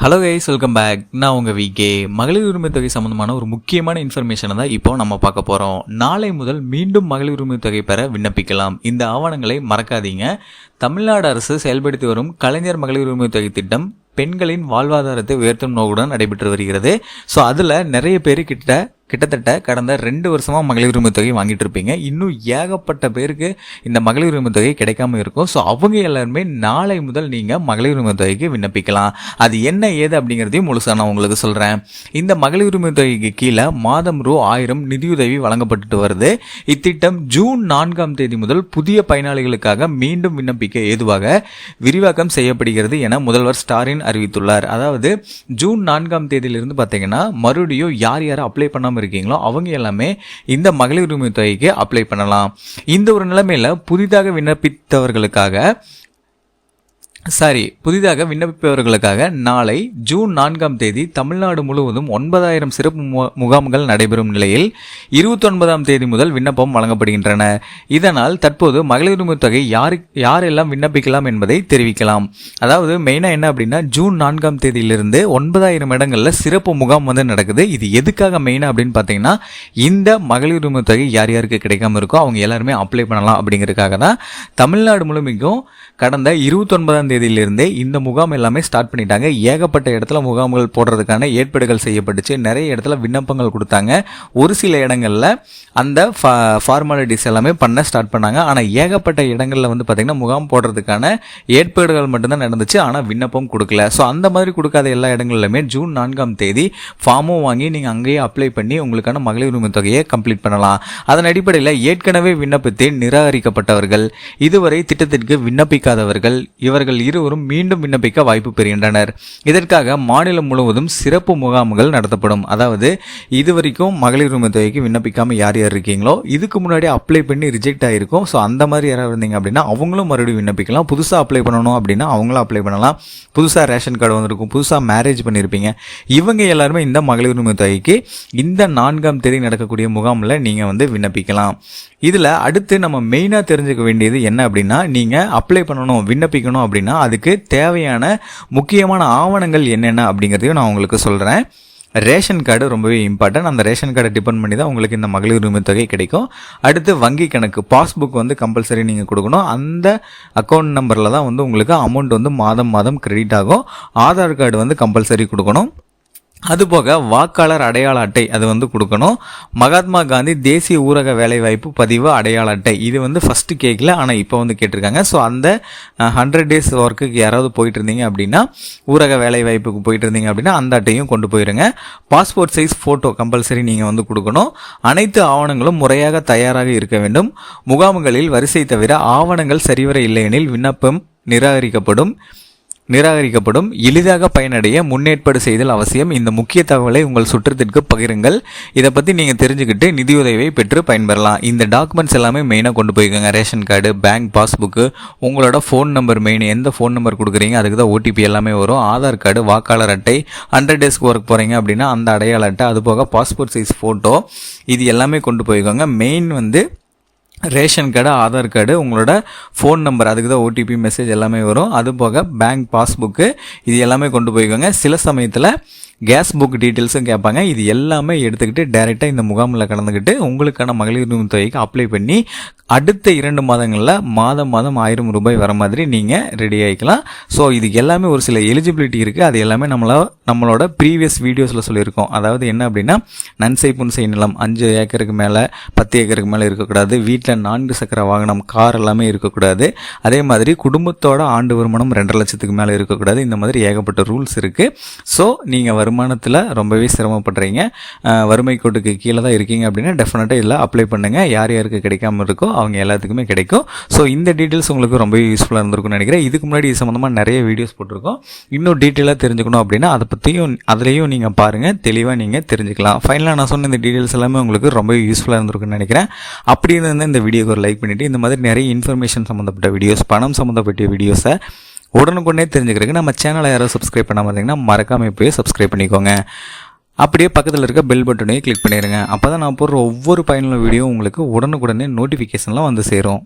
Hello guys welcome back நான் உங்கள் VK மகளிர் உரிமை தொகை சம்மந்தமான ஒரு முக்கியமான இன்ஃபர்மேஷனை தான் இப்போ நம்ம பார்க்க போகிறோம் நாளை முதல் மீண்டும் மகளிர் உரிமை தொகை பெற விண்ணப்பிக்கலாம். இந்த ஆவணங்களை மறக்காதீங்க. தமிழ்நாடு அரசு செயல்படுத்தி வரும் கலைஞர் மகளிர் உரிமை தொகை திட்டம் பெண்களின் வாழ்வாதாரத்தை உயர்த்தும் நோக்குடன் நடைபெற்று வருகிறது. ஸோ அதில் நிறைய பேர் கிட்ட கிட்டத்தட்ட கடந்த ரெண்டு வருஷமாக மகளிர் உரிமை தொகை வாங்கிட்டு இருப்பீங்க. இன்னும் ஏகப்பட்ட பேருக்கு இந்த மகளிர் உரிமை தொகை கிடைக்காம இருக்கும். ஸோ அவங்க எல்லாருமே நாளை முதல் நீங்கள் மகளிர் உரிமை தொகைக்கு விண்ணப்பிக்கலாம். அது என்ன ஏது அப்படிங்கிறதையும் முழுசாக நான் உங்களுக்கு சொல்கிறேன் இந்த மகளிர் உரிமை தொகைக்கு கீழே மாதம் ரூ ஆயிரம் நிதியுதவி வழங்கப்பட்டு வருது. இத்திட்டம் ஜூன் நான்காம் தேதி முதல் புதிய பயனாளிகளுக்காக மீண்டும் விண்ணப்பிக்க ஏதுவாக விரிவாக்கம் செய்யப்படுகிறது என முதல்வர் ஸ்டாலின் அறிவித்துள்ளார். அதாவது ஜூன் நான்காம் தேதியிலிருந்து பார்த்தீங்கன்னா மறுபடியும் யார் யார் அப்ளை பண்ண பண்ணாமல் இருக்கீங்களோ அவங்க எல்லாமே இந்த மகளிர் உரிமை தொகைக்கு அப்ளை பண்ணலாம். இந்த ஒரு நிலைமையில் புதிதாக விண்ணப்பித்தவர்களுக்காக சாரி புதிதாக விண்ணப்பிப்பவர்களுக்காக நாளை ஜூன் நான்காம் தேதி தமிழ்நாடு முழுவதும் ஒன்பதாயிரம் சிறப்பு முகாம்கள் நடைபெறும் நிலையில் இருபத்தொன்பதாம் தேதி முதல் விண்ணப்பம் வழங்கப்படுகின்றன. இதனால் தற்போது மகளிர் உரிமை தொகை யாரு யாரெல்லாம் விண்ணப்பிக்கலாம் என்பதை தெரிவிக்கலாம். அதாவது மெயினாக என்ன அப்படின்னா ஜூன் நான்காம் தேதியிலிருந்து ஒன்பதாயிரம் இடங்களில் சிறப்பு முகாம் வந்து நடக்குது. இது எதுக்காக மெயினாக அப்படின்னு பார்த்தீங்கன்னா இந்த மகளிர் உரிமை தொகை யார் யாருக்கு கிடைக்காம இருக்கோ அவங்க எல்லாருமே அப்ளை பண்ணலாம் அப்படிங்கிறதுக்காக தான் தமிழ்நாடு முழுமைக்கும் கடந்த இருபத்தொன்பதாம் தேதி தேதியிலிருந்தே இந்த முகாம் எல்லாமே ஸ்டார்ட் பண்ணிட்டாங்க. ஏகப்பட்ட இடத்துல முகாம்கள் போடுறதுக்கான ஏற்பாடுகள் செய்யப்பட்டுச்சு. நிறைய இடத்துல விண்ணப்பங்கள் கொடுத்தாங்க. ஒரு சில இடங்களில் அந்த ஃபார்மாலிட்டிஸ் எல்லாமே பண்ண ஸ்டார்ட் பண்ணாங்க. ஆனால் ஏகப்பட்ட இடங்களில் வந்து பார்த்திங்கன்னா முகாம் போடுறதுக்கான ஏற்பாடுகள் மட்டும்தான் நடந்துச்சு. ஆனால் விண்ணப்பம் கொடுக்கல. ஸோ அந்த மாதிரி கொடுக்காத எல்லா இடங்கள்லையுமே ஜூன் நான்காம் தேதி ஃபார்மும் வாங்கி நீங்கள் அங்கேயே அப்ளை பண்ணி உங்களுக்கான மகளிர் உரிமை தொகையை கம்ப்ளீட் பண்ணலாம். அதன் அடிப்படையில் ஏற்கனவே விண்ணப்பத்தை நிராகரிக்கப்பட்டவர்கள் இதுவரை திட்டத்திற்கு விண்ணப்பிக்காதவர்கள் இவர்கள் இருவரும் மீண்டும் விண்ணப்பிக்க வாய்ப்பு பெறுகின்றனர். இதற்காக மாநிலம் முழுவதும் சிறப்பு முகாம்கள் நடத்தப்படும். அதாவது இதுவரைக்கும் மகளிர் உரிமை தொகைக்கு விண்ணப்பிக்காம யார் யார் இருக்கீங்களோ இதுக்கு முன்னாடி அப்ளை பண்ணி ரிஜெக்ட் ஆகிருக்கும் ஸோ அந்த மாதிரி யாராவது இருந்தீங்க அப்படின்னா அவங்களும் மறுபடியும் விண்ணப்பிக்கலாம். புதுசாக அப்ளை பண்ணணும் அப்படின்னா அவங்களும் அப்ளை பண்ணலாம். புதுசாக ரேஷன் கார்டு வந்திருக்கும் புதுசாக மேரேஜ் பண்ணியிருப்பீங்க இவங்க எல்லாருமே இந்த மகளிர் உரிமை தொகைக்கு இந்த நான்காம் தேதி நடக்கக்கூடிய முகாமில் நீங்கள் வந்து விண்ணப்பிக்கலாம். இதில் அடுத்து நம்ம மெயினாக தெரிஞ்சுக்க வேண்டியது என்ன அப்படின்னா நீங்கள் அப்ளை பண்ணணும் விண்ணப்பிக்கணும் அப்படின்னா அதுக்கு தேவையான முக்கியமான ஆவணங்கள் என்னென்ன அப்படிங்கிறதையும் நான் உங்களுக்கு சொல்கிறேன் ரேஷன் கார்டு ரொம்பவே இம்பார்ட்டன்ட் அந்த ரேஷன் கார்டை டிபெண்ட் பண்ணி தான் உங்களுக்கு இந்த மகளிர் உரிமை தொகை கிடைக்கும். அடுத்து வங்கி கணக்கு பாஸ்புக் வந்து கம்பல்சரி நீங்கள் கொடுக்கணும். அந்த அக்கௌண்ட் நம்பரில் தான் வந்து உங்களுக்கு அமௌண்ட் வந்து மாதம் மாதம் கிரெடிட் ஆகும். ஆதார் கார்டு வந்து கம்பல்சரி கொடுக்கணும். அதுபோக வாக்காளர் அடையாள அட்டை அது வந்து கொடுக்கணும். மகாத்மா காந்தி தேசிய ஊரக வேலைவாய்ப்பு பதிவு அடையாள அட்டை. இது வந்து ஃபஸ்ட்டு கேட்கல ஆனால் இப்போ வந்து கேட்டிருக்காங்க. ஸோ அந்த ஹண்ட்ரட் டேஸ் ஒர்க்குக்கு யாராவது போயிட்டு இருந்தீங்க அப்படின்னா ஊரக வேலைவாய்ப்புக்கு போயிட்டு இருந்தீங்க அப்படின்னா அந்த அட்டையும் கொண்டு போயிருங்க. பாஸ்போர்ட் சைஸ் ஃபோட்டோ கம்பல்சரி நீங்கள் வந்து கொடுக்கணும். அனைத்து ஆவணங்களும் முறையாக தயாராக இருக்க வேண்டும். முகாம்களில் வரிசை தவிர ஆவணங்கள் சரிவர இல்லையெனில் விண்ணப்பம் நிராகரிக்கப்படும். நிராகரிக்கப்படும். எளிதாக பயனடைய முன்னேற்பாடு செய்தல் அவசியம். இந்த முக்கிய தகவலை உங்கள் சுற்றத்திற்கு பகிருங்கள். இதை பற்றி நீங்கள் தெரிஞ்சுக்கிட்டு நிதியுதவியை பெற்று பயன்பெறலாம். இந்த டாக்குமெண்ட்ஸ் எல்லாமே மெயினாக கொண்டு போய்க்கோங்க ரேஷன் கார்டு பேங்க் பாஸ்புக்கு உங்களோட ஃபோன் நம்பர் மெயின் எந்த ஃபோன் நம்பர் கொடுக்குறீங்க அதுக்கு தான் ஓடிபி எல்லாமே வரும். ஆதார் கார்டு வாக்காளர் அட்டை ஹண்ட்ரட் டேஸ்க்கு ஒர்க் போகிறீங்க அப்படின்னா அந்த அடையாள அட்டை அது போக பாஸ்போர்ட் சைஸ் ஃபோட்டோ இது எல்லாமே கொண்டு போய்க்கோங்க மெயின் வந்து ரேஷன் கார்டு ஆதார் கார்டு உங்களோட ஃபோன் நம்பர் அதுக்கு தான் ஓடிபி மெசேஜ் எல்லாமே வரும். அது போக பேங்க் பாஸ்புக்கு இது எல்லாமே கொண்டு போய்க்கோங்க. சில சமயத்தில் கேஸ் புக் டீட்டெயில்ஸும் கேட்பாங்க இது எல்லாமே எடுத்துக்கிட்டு டேரெக்டாக இந்த முகாமில் கலந்துக்கிட்டு உங்களுக்கான மகளிர் உரிமை தொகைக்கு அப்ளை பண்ணி அடுத்த இரண்டு மாதங்களில் மாதம் மாதம் ஆயிரம் ரூபாய் வர மாதிரி நீங்கள் ரெடி ஆகிக்கலாம் ஸோ இதுக்கு எல்லாமே ஒரு சில எலிஜிபிலிட்டி இருக்குது அது எல்லாமே நம்மள நம்மளோட ப்ரீவியஸ் வீடியோஸில் சொல்லியிருக்கோம். அதாவது என்ன அப்படின்னா நன்சை புன்சை நிலம் அஞ்சு ஏக்கருக்கு மேலே பத்து ஏக்கருக்கு மேலே இருக்கக்கூடாது. வீட்டில் நான்கு சக்கர வாகனம் கார் எல்லாமே இருக்கக்கூடாது. அதே மாதிரி குடும்பத்தோட ஆண்டு வருமானம் ரெண்டரை லட்சத்துக்கு மேலே இருக்கக்கூடாது. இந்த மாதிரி ஏகப்பட்ட ரூல்ஸ் இருக்குது ஸோ நீங்கள் வருமானத்தில் ரொம்பவே சிரமப்படுறீங்க. வறுமை கோட்டுக்கு கீழே தான் இருக்கீங்க அப்படின்னா டெஃபினட்டாக இதில் அப்ளை பண்ணுங்கள் யார் யாருக்கு கிடைக்காம இருக்கோ அவங்க எல்லாத்துக்குமே கிடைக்கும். ஸோ இந்த டீட்டெயில்ஸ் உங்களுக்கு ரொம்ப யூஸ்ஃபுல்லாக இருந்திருக்கும்னு நினைக்கிறேன். இதுக்கு முன்னாடி இது சம்மந்தமாக நிறைய வீடியோஸ் போட்டிருக்கோம். இன்னும் டீட்டெயிலாக தெரிஞ்சுக்கணும் அப்படின்னா அதை பற்றியும் அதுலேயும் நீங்கள் பாருங்கள் தெளிவாக நீங்கள் தெரிஞ்சுக்கலாம். ஃபைனலாக நான் சொன்ன இந்த டீட்டெயில்ஸ் எல்லாமே உங்களுக்கு ரொம்ப யூஸ்ஃபுல்லாக இருந்திருக்குன்னு நினைக்கிறேன். அப்படி இருந்தால் இந்த வீடியோக்கு ஒரு லைக் பண்ணிவிட்டு இந்த மாதிரி நிறைய இன்ஃபர்மேஷன் சம்மந்தப்பட்ட வீடியோஸ் பணம் சம்மந்தப்பட்ட வீடியோஸை உடனுக்குடனே தெரிஞ்சுக்கிறதுக்கு நம்ம சேனலை யாரும் சப்ஸ்கிரைப் பண்ணாமல் இருந்தீங்கன்னா மறக்காமல் இப்போயே சப்ஸ்கிரைப் பண்ணிக்கோங்க. அப்படியே பக்கத்தில் இருக்க பெல் பட்டனையும் கிளிக் பண்ணிடுங்க அப்போ தான் நான் போடுற ஒவ்வொரு பயனுள்ள வீடியோ உங்களுக்கு உடனுக்குடனே நோட்டிஃபிகேஷன்லாம் வந்து சேரும்.